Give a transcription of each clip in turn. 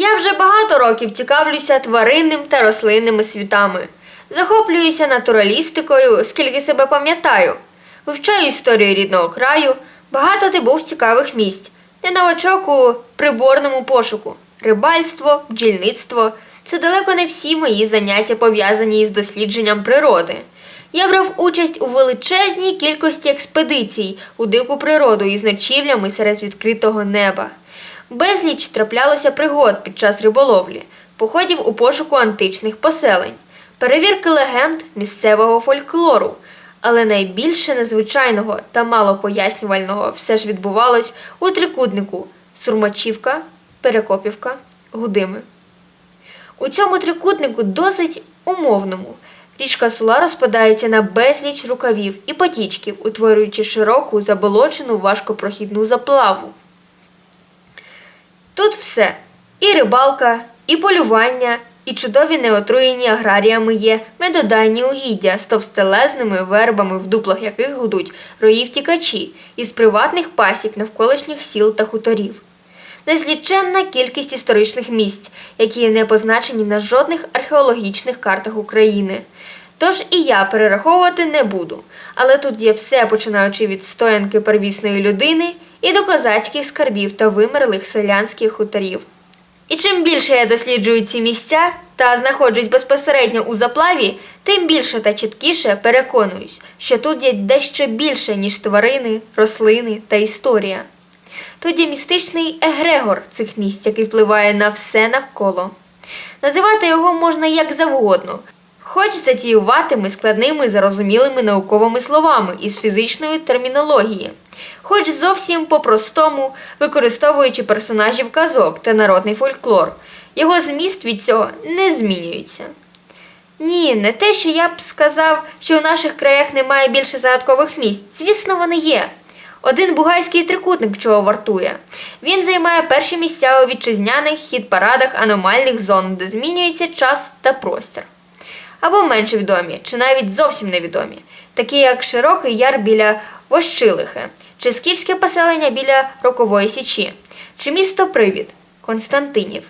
Я вже багато років цікавлюся тваринним та рослинними світами. Захоплююся натуралістикою, скільки себе пам'ятаю. Вивчаю історію рідного краю, багато ти був цікавих місць, не новачок у приборному пошуку. Рибальство, бджільництво це далеко не всі мої заняття пов'язані із дослідженням природи. Я брав участь у величезній кількості експедицій у дику природу із ночівлями серед відкритого неба. Безліч траплялося пригод під час риболовлі, походів у пошуку античних поселень, перевірки легенд місцевого фольклору. Але найбільше незвичайного та малопояснювального все ж відбувалось у трикутнику Сурмачівка, Перекопівка, Гудими. У цьому трикутнику досить умовному. Річка Сула розпадається на безліч рукавів і потічків, утворюючи широку заболочену важкопрохідну заплаву. Тут все і рибалка, і полювання, і чудові неотруєні аграріями є медодайні угіддя з товстелезними вербами, в дуплах яких гудуть рої втікачі із приватних пасік навколишніх сіл та хуторів. Незліченна кількість історичних місць, які не позначені на жодних археологічних картах України. Тож і я перераховувати не буду, але тут є все, починаючи від стоянки первісної людини і до козацьких скарбів та вимерлих селянських хуторів. І чим більше я досліджую ці місця та знаходжусь безпосередньо у заплаві, тим більше та чіткіше переконуюсь, що тут є дещо більше, ніж тварини, рослини та історія. Тут є містичний егрегор цих місць, який впливає на все навколо. Називати його можна як завгодно, хоч затіюватими складними зарозумілими науковими словами із фізичної термінології, хоч зовсім по-простому використовуючи персонажів казок та народний фольклор, його зміст від цього не змінюється. Ні, не те, що я б сказав, що у наших краях немає більше загадкових місць. Звісно, вони є. Один бугайський трикутник чого вартує. Він займає перші місця у вітчизняних хіт-парадах аномальних зон, де змінюється час та простір. Або менше відомі, чи навіть зовсім невідомі, такі як Широкий Яр біля Вощилихи, чи скіфське поселення біля Рокової Січі, чи місто Привід Константинів.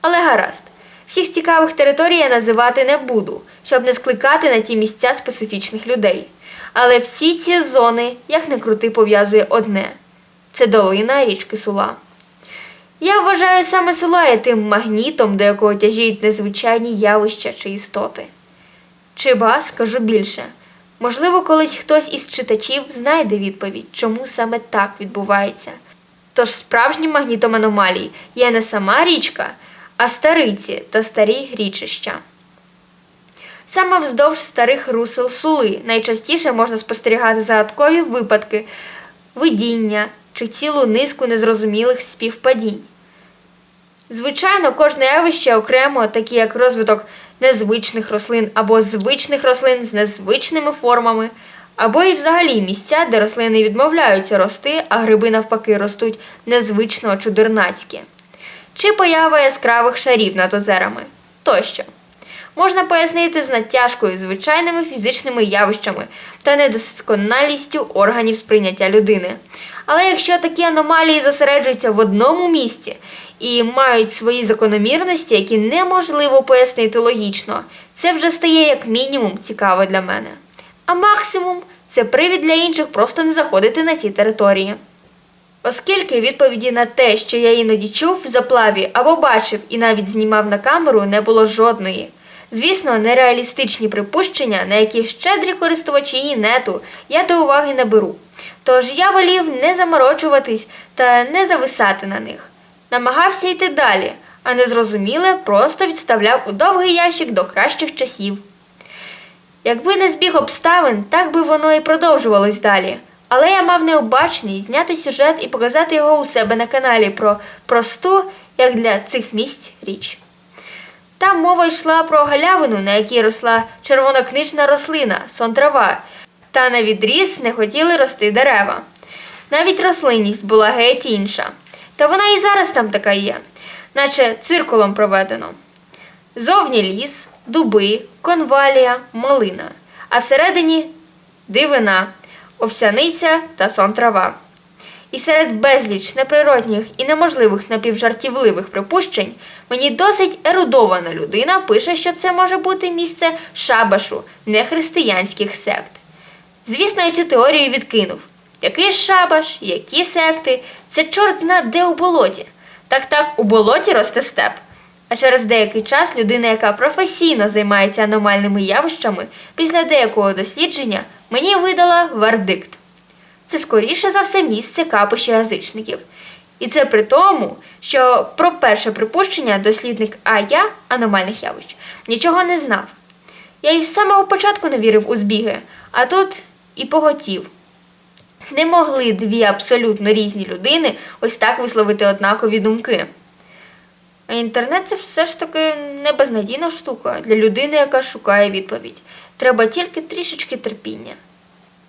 Але гаразд, всіх цікавих територій я називати не буду, щоб не скликати на ті місця специфічних людей. Але всі ці зони, як не крути, пов'язує одне це долина річки Сула. Я вважаю саме Сула є тим магнітом, до якого тяжіють незвичайні явища чи істоти. Чи ба, скажу більше. Можливо, колись хтось із читачів знайде відповідь, чому саме так відбувається. Тож справжнім магнітом аномалій є не сама річка, а стариці та старі річища. Саме вздовж старих русел сули найчастіше можна спостерігати загадкові випадки, видіння чи цілу низку незрозумілих співпадінь. Звичайно, кожне явище окремо, такі як розвиток незвичних рослин або звичних рослин з незвичними формами, або і взагалі місця, де рослини відмовляються рости, а гриби навпаки ростуть незвично чудернацькі, чи поява яскравих шарів над озерами тощо. Можна пояснити з натяжкою, звичайними фізичними явищами та недосконалістю органів сприйняття людини. Але якщо такі аномалії зосереджуються в одному місці і мають свої закономірності, які неможливо пояснити логічно, це вже стає як мінімум цікаво для мене. А максимум це привід для інших просто не заходити на ці території. Оскільки відповіді на те, що я іноді чув в заплаві або бачив і навіть знімав на камеру, не було жодної. Звісно, нереалістичні припущення, на які щедрі користувачі інету я до уваги не беру. Тож я волів не заморочуватись та не зависати на них. Намагався йти далі, а незрозуміле просто відставляв у довгий ящик до кращих часів. Якби не збіг обставин, так би воно і продовжувалось далі. Але я мав необачність зняти сюжет і показати його у себе на каналі про просту, як для цих місць, річ. Там мова йшла про галявину, на якій росла червонокнижна рослина, сон трава, та на відріз не хотіли рости дерева. Навіть рослинність була геть інша. Та вона і зараз там така є, наче циркулом проведено. Зовні ліс, дуби, конвалія, малина, а всередині дивина, овсяниця та сон трава. І серед безліч неприродних і неможливих напівжартівливих припущень мені досить ерудована людина пише, що це може бути місце шабашу нехристиянських сект. Звісно, я цю теорію відкинув. Який шабаш, які секти, це чорт зна де у болоті. Так так, у болоті росте степ. А через деякий час людина, яка професійно займається аномальними явищами, після деякого дослідження мені видала вердикт. Це скоріше за все місце капища язичників. І це при тому, що про перше припущення дослідник А я аномальних явищ нічого не знав. Я із самого початку не вірив у збіги, а тут і поготів. Не могли дві абсолютно різні людини ось так висловити однакові думки. А інтернет це все ж таки не безнадійна штука для людини, яка шукає відповідь. Треба тільки трішечки терпіння.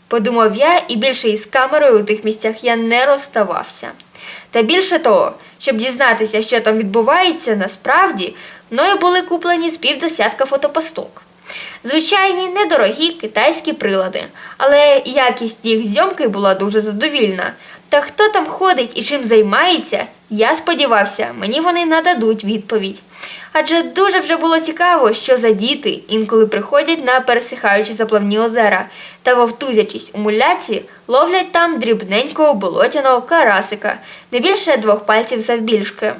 Подумав я, і більше із камерою у тих місцях я не розставався. Та більше того, щоб дізнатися, що там відбувається, насправді мною були куплені з півдесятка фотопасток. Звичайні, недорогі китайські прилади, але якість їх зйомки була дуже задовільна. Та хто там ходить і чим займається, я сподівався, мені вони нададуть відповідь. Адже дуже вже було цікаво, що за діти інколи приходять на пересихаючі заплавні озера та, вовтузячись у муляці, ловлять там дрібненького болотяного карасика, не більше двох пальців завбільшки.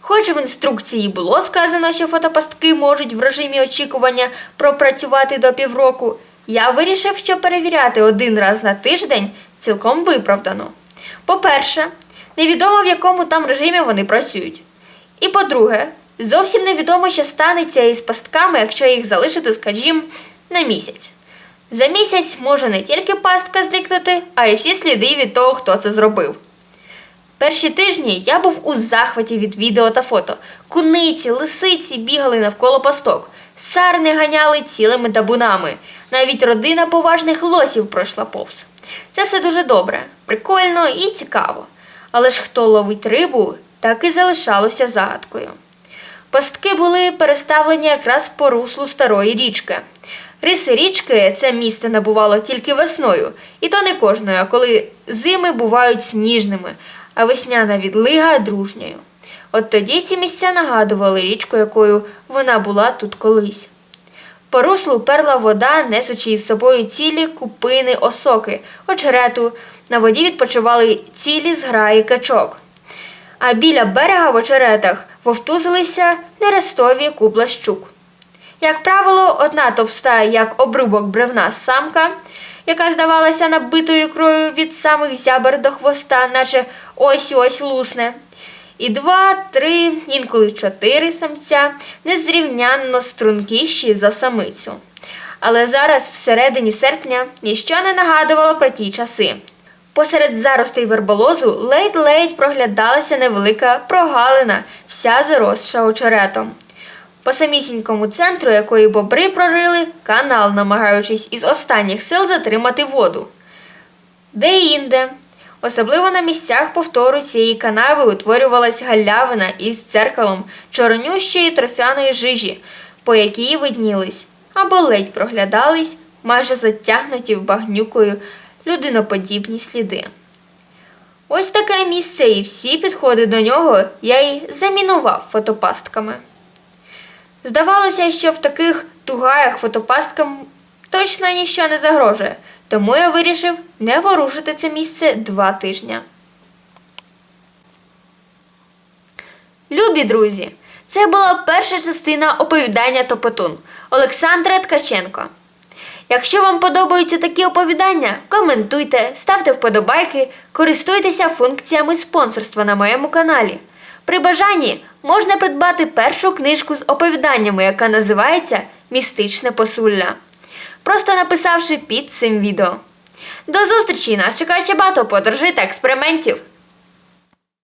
Хоч в інструкції було сказано, що фотопастки можуть в режимі очікування пропрацювати до півроку, я вирішив, що перевіряти один раз на тиждень цілком виправдано. По-перше, невідомо в якому там режимі вони працюють. І по-друге, зовсім невідомо, що станеться із пастками, якщо їх залишити, скажімо, на місяць. За місяць може не тільки пастка зникнути, а й всі сліди від того, хто це зробив. Перші тижні я був у захваті від відео та фото. Куниці, лисиці бігали навколо пасток, сарни ганяли цілими табунами. Навіть родина поважних лосів пройшла повз. Це все дуже добре, прикольно і цікаво. Але ж хто ловить рибу, так і залишалося загадкою. Пастки були переставлені якраз по руслу старої річки. Риси річки це місце набувало тільки весною, і то не кожною, а коли зими бувають сніжними, а весняна відлига дружньою. От тоді ці місця нагадували річку, якою вона була тут колись. По руслу перла вода, несучи із собою цілі купини осоки, очерету. На воді відпочивали цілі зграї качок. А біля берега в очеретах вовтузилися нерестові кубла щук. Як правило, одна товста, як обрубок бревна самка, яка здавалася набитою ікрою від самих зябер до хвоста, наче ось ось лусне. І два, три, інколи чотири самця незрівнянно стрункіші за самицю. Але зараз, всередині серпня, ніщо не нагадувало про ті часи. Посеред заростей верболозу ледь-ледь проглядалася невелика прогалина, вся заросша очеретом. По самісінькому центру якої бобри прорили канал, намагаючись із останніх сил затримати воду. Де-інде, особливо на місцях повтору цієї канави утворювалась галявина із дзеркалом чорнющої торфяної жижі, по якій виднілись або ледь проглядались майже затягнуті в багнюкою людиноподібні сліди. Ось таке місце, і всі підходи до нього я й замінував фотопастками. Здавалося, що в таких тугаях фотопасткам точно ніщо не загрожує, тому я вирішив не ворушити це місце два тижні. Любі друзі, це була перша частина оповідання Топотун Олександра Ткаченко. Якщо вам подобаються такі оповідання, коментуйте, ставте вподобайки, користуйтеся функціями спонсорства на моєму каналі. При бажанні можна придбати першу книжку з оповіданнями, яка називається Містичне посулля, просто написавши під цим відео. До зустрічі! Нас чекає ще багато подорожей та експериментів!